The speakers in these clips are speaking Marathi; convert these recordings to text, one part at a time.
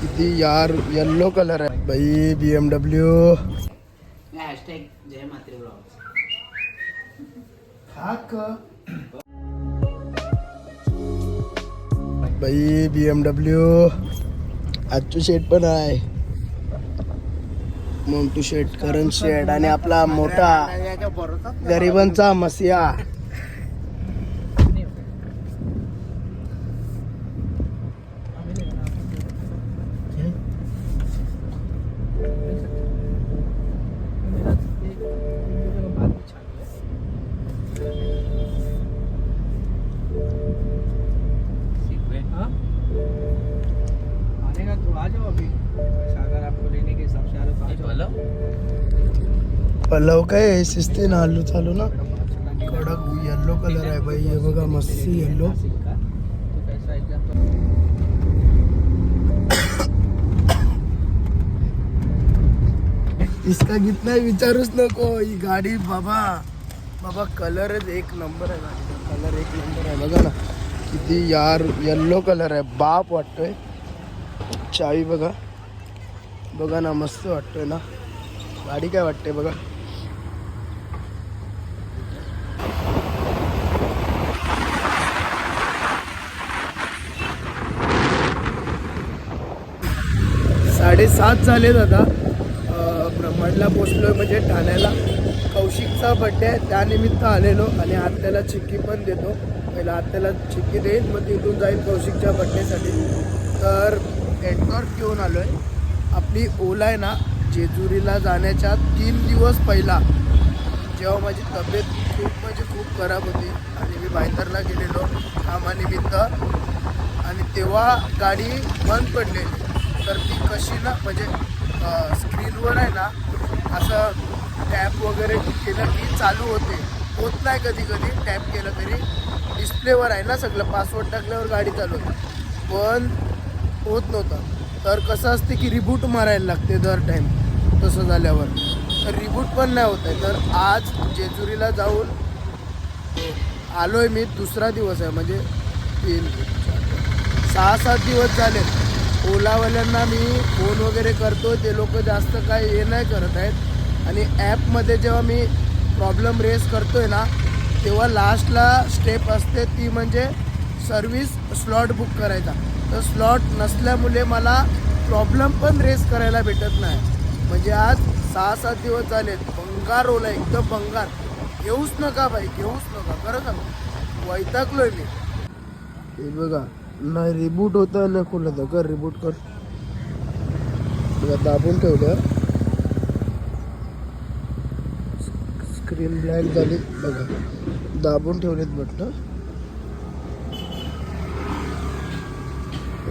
किती यार येल्लो कलर आहे बाई B M W hashtag Jay Matre blog बाई बी एम डब्ल्यू आजचू शेट पण आहे मोंटू शेट करण शेट आणि आपला मोठा गरिबांचा मसिया हो जाओ पलव काय आहे? ना हल्लू चालू ना। कडक येल्लो कलर हे मस्ती येल्लो तो कैसा एकदम इसका कितना है विचारूच नको ही गाडी, बाबा बाबा कलरच एक नंबर आहे गाडीचा कलर एक नंबर आहे बघा ना। किती यार येल्लो कलर आहे बाप वाटतोय चावी बघा। बघा ना मस्त वाटतोय ना. गाडी काय वाटते बघा. साडेसात झाले दादा ब्रह्मांडला पोचलोय म्हणजे ठाण्याला. कौशिकचा बड्डे आहे त्यानिमित्त आलेलो आणि आत्याला चिक्की पण देतो. पहिला आत्याला चिक्की देईल मग तिथून जाईल कौशिकच्या बड्डेसाठी तर नेटवर्क घेऊन आलो आहे आपली ओला आहे ना जेजुरीला जाण्याच्या तीन दिवस पहिला. जेव्हा माझी तब्येत खूप म्हणजे खूप खराब होती आणि मी बायतरला गेलेलो कामानिमित्त आणि तेव्हा गाडी बंद पडलेली तर ती कशी ना म्हणजे स्क्रीनवर आहे ना असं टॅप वगैरे केलं की चालू होते. होत नाही कधी कधी टॅप केलं तरी. डिस्प्लेवर आहे ना सगळं पासवर्ड टाकल्यावर गाडी चालू होते. पण होत नव्हतं. तर कसं असते की रिबूट मारायला लागते दर टाईम तसं झाल्यावर. तर रिबूट पण नाही होत आहे. तर आज जेजुरीला जाऊन आलो आहे मी दुसरा दिवस आहे. म्हणजे तीन सहा सात दिवस झाले. ओलावाल्यांना मी फोन वगैरे करतो ते लोक जास्त काय हे नाही करत आहेत. आणि ॲपमध्ये जेव्हा मी प्रॉब्लेम रेस करतो आहे ना तेव्हा लास्टला स्टेप असते ती म्हणजे सर्विस स्लॉट बुक करायचा. तर स्लॉट नसल्यामुळे मला प्रॉब्लेम पण रेस करायला भेटत नाही. म्हणजे आज सहा सात दिवस झालेत. भंगार ओला एकदम बंगार. घेऊच नका बाई घेऊच नका. खरं का वैतागलोय मी. हे बघा नाही रिबूट होतं ना खुलत कर रिबूट कर. बघा दाबून ठेवलं. स्क्रीन ब्लँक झाली. बघा दाबून ठेवलेत म्हटलं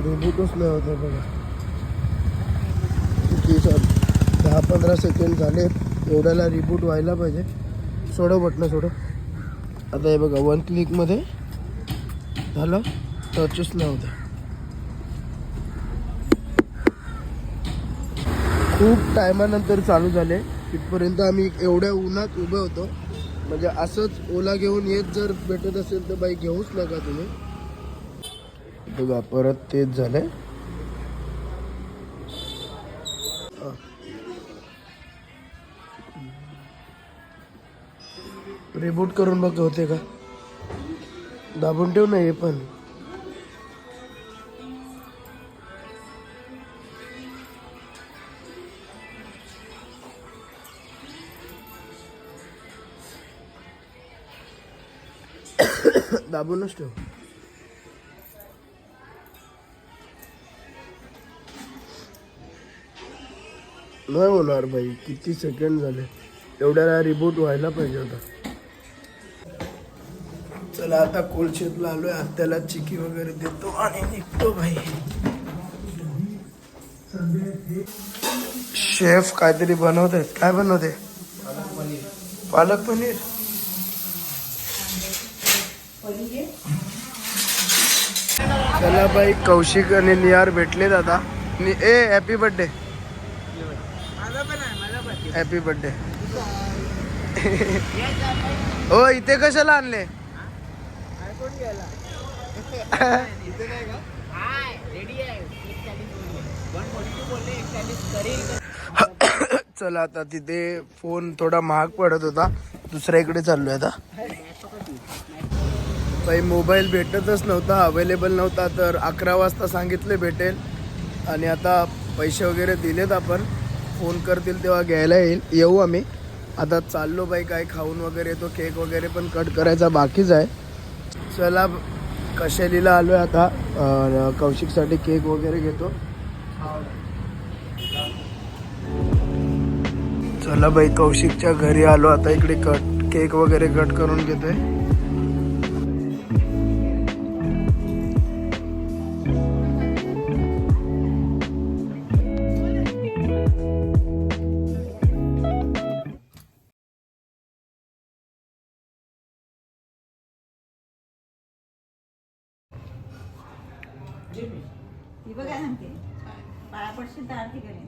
रिबूटच नाही होत आहे बघा. किती झालं? दहा पंधरा सेकंड झाले. एवढ्याला रिबूट व्हायला पाहिजे. सोडव बटणं सोडव आता हे बघा वन क्लिकमध्ये झालं. टचच नाही होतं खूप टायमानंतर चालू झाले. तिथपर्यंत आम्ही एवढ्या उन्हात उभे होतो. म्हणजे असंच ओला घेऊन येत जर भेटत असेल तर बाईक घेऊच नका तुम्ही. बघा परत तेच झालंय. रिबूट करून बघ होते का? दाबून ठेव ना हे पण. दाबूनच ठेव. नाही होणार भाई किती सेकंड झाले. एवढ्याला रिबूट व्हायला पाहिजे होता. चला आता कोलशेतला आलोय. आत्याला चिकी वगैरे देतो आणि निघतो भाई शेफ काहीतरी बनवते काय बनवते? पालक पनीर. चला बाई कौशिक आणि निहार भेटले दादा ए हॅपी बर्थडे हॅपी बर्थडे हो इथे कशाला आणले? चला आता तिथे फोन थोडा महाग पडत होता. दुसऱ्या इकडे चाललोय आता. काही मोबाईल भेटतच नव्हता अवेलेबल नव्हता तर अकरा वाजता सांगितले भेटेल. आणि आता पैसे वगैरे दिलेत आपण. फोन करतील तेव्हा घ्यायला येईल. येऊ आम्ही. आता चाललो बाई काय खाऊन वगैरे तो केक वगैरे पण कट करायचा बाकीच आहे. चला कशेलीला आलो आहे आता कौशिकसाठी केक वगैरे घेतो. चला बाई कौशिकच्या घरी आलो. आता इकडे कट केक वगैरे कट करून घेतोय. पाया पडशील तर आरती करेन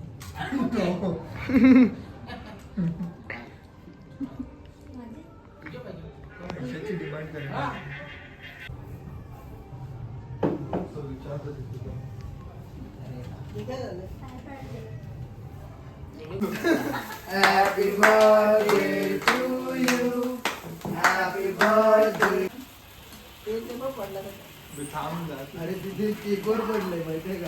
Happy birthday to you. Happy birthday. अरे तिथे केकवर पडलंय माहितीये का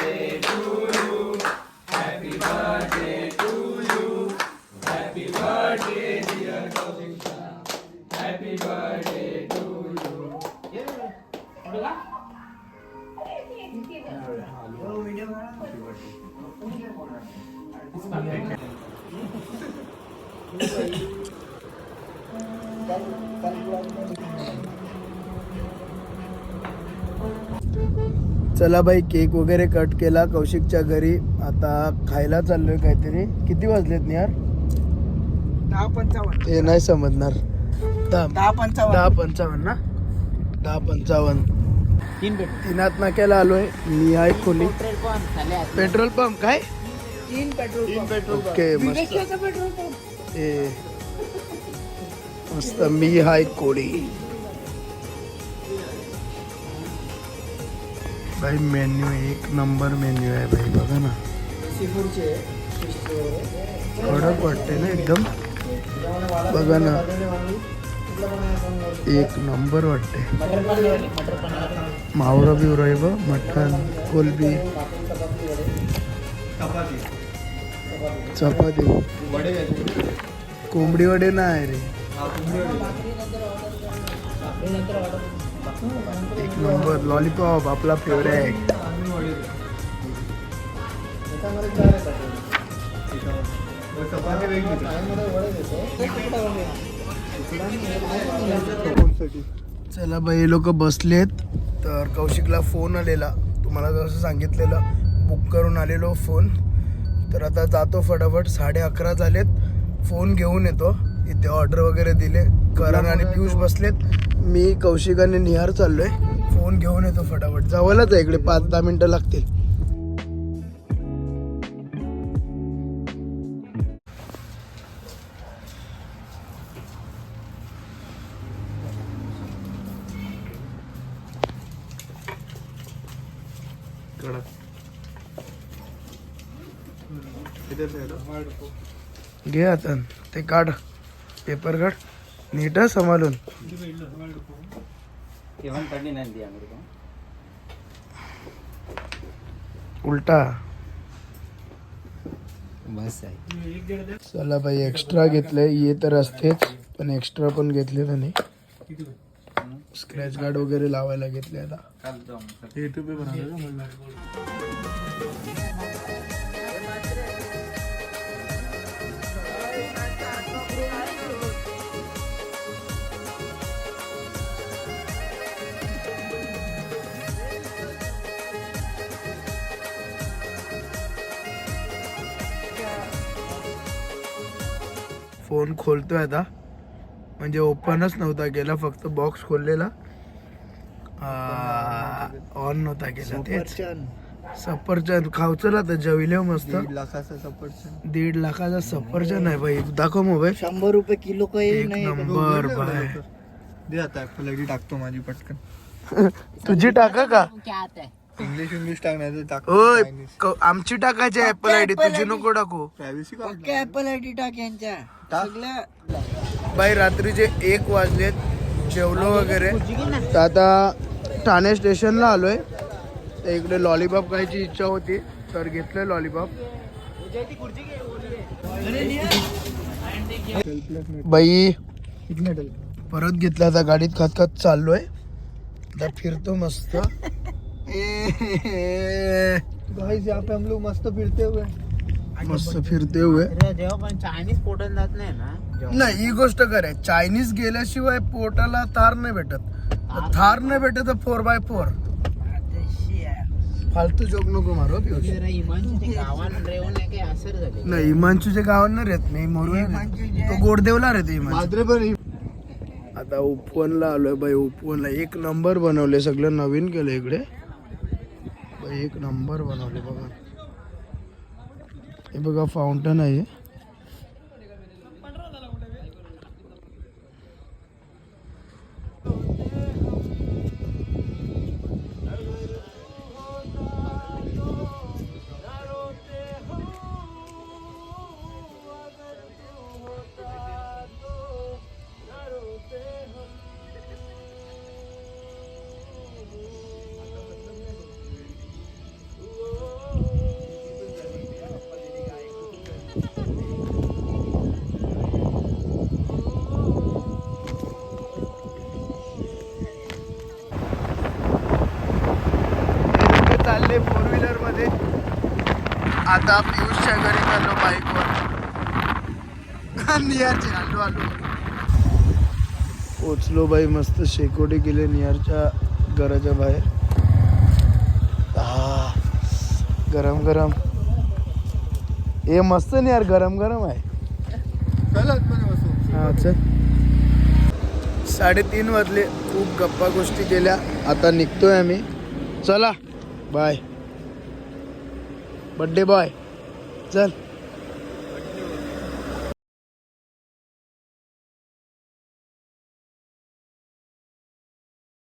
चला बाई केक वगैरे कट केला कौशिकच्या घरी. आता खायला चाललोय काहीतरी. किती वाजलेत ना यार दहा पंचावन्न. हे नाही समजणार. दहा पंचावन्न. दहा पंचावन्न ना? दहा पंचावन्न. तीन तीनात नाक्याला आलोय. मी आहे खोली. Petrol pump. पेट्रोल काय? तीन पेट्रोल पेट्रोल ओके मस्त. Petrol pump. ए मस्त मी हाय कोळी भाई मेन्यू एक नंबर मेन्यू आहे भाई बघा ना. कडक वाटते ना एकदम. बघा ना. एक नंबर वाटते मावरा बिवरा आहे बघ मटण कोलबी. चपाती. कोंबडी वडे नाही रे. एक नंबर लॉलीपॉप आपला फेवरेट चला बाई हे लोक बसलेत. तर कौशिकला फोन आलेला. तुम्हाला जसं सांगितलेलं बुक करून आलेलो फोन तर आता जातो फटाफट साडे अकरा झालेत. फोन घेऊन येतो. इथे ऑर्डर वगैरे दिले. करण आणि पियुष बसलेत. मी कौशिक आणि निहार चाललोय. फोन घेऊन येतो फटाफट. जवळच आहे इकडे पाच दहा मिनिटं लागतील. घे आता. ते काढ. पेपर काढ. नीट सांभाळून. उलटा. बस आहे. चला बाई एक्स्ट्रा घेतलंय. ये तर असतेच पण एक्स्ट्रा पण घेतले त्याने स्क्रॅच गार्ड वगैरे लावायला घेतले आता. फोन खोलतोय आता. म्हणजे ओपनच नव्हता केला फक्त बॉक्स खोललेला. ऑन नव्हता केला तेच. सफरचंद. खावचं ना तर जेविले मस्त. दीड लाखाचा सफरचंद. दीड लाखाचा सफरचंद आहे भाई. दाखव मोबाईल. शंभर रुपये किलो काही एक नंबर भाई दे आता टाकतो माझी पटकन. तुझी टाका का? क्या आता है? इंग्लिश इंग्लिश टाकण्याचं टाकतो ओय Chinese. क- आमची टाकायची ऍपल आयडी तुझी नको टाकू. Privacy का? पक्के ऍपल आयडी टाक यांच्या. टाक. सगळ्या. बाई रात्रीचे एक वाजलेत जेवलो वगैरे. तर आता ठाणे स्टेशनला आलोय. तर इकडे लॉलीपॉप खायची इच्छा होती तर घेतलंय लॉलीपॉप बाई परत घेतला आता गाडीत खात खात चाललोय. आता फिरतो मस्त. गाइस यहाँ पे हम लोग मस्त फिरते हुए मस्त फिरते हुए। अरे जेव्हा पण चायनीज पोटन जात नाही ना नाही ही गोष्ट करे चायनीज गेल्याशिवाय पोटाला थार नाही भेटत. थार नाही भेटत. तर फोर बाय फोर फालतू जोक नको मारो नाही इमानचूच्या गावांना रेत नाही मोरू तो गोडदेवला रेते इमान आता उपवनला आलोय बाई उपवनला एक नंबर बनवले सगळं नवीन केलं इकडे. एक नंबर बनवले बघा. हे बघा फाउंटन आहे. आता पियुषच्या घरी चाललो बाईकवर. निहारचे आलो आलो पोचलो बाई मस्त शेकोटी केले निहारच्या घराच्या बाहेर. आह, गरम गरम. हे मस्त निहार गरम गरम आहे. हा साडेतीन वाजले खूप गप्पा गोष्टी केल्या. आता निघतोय आम्ही. चला बाय. बड्डे बॉय चल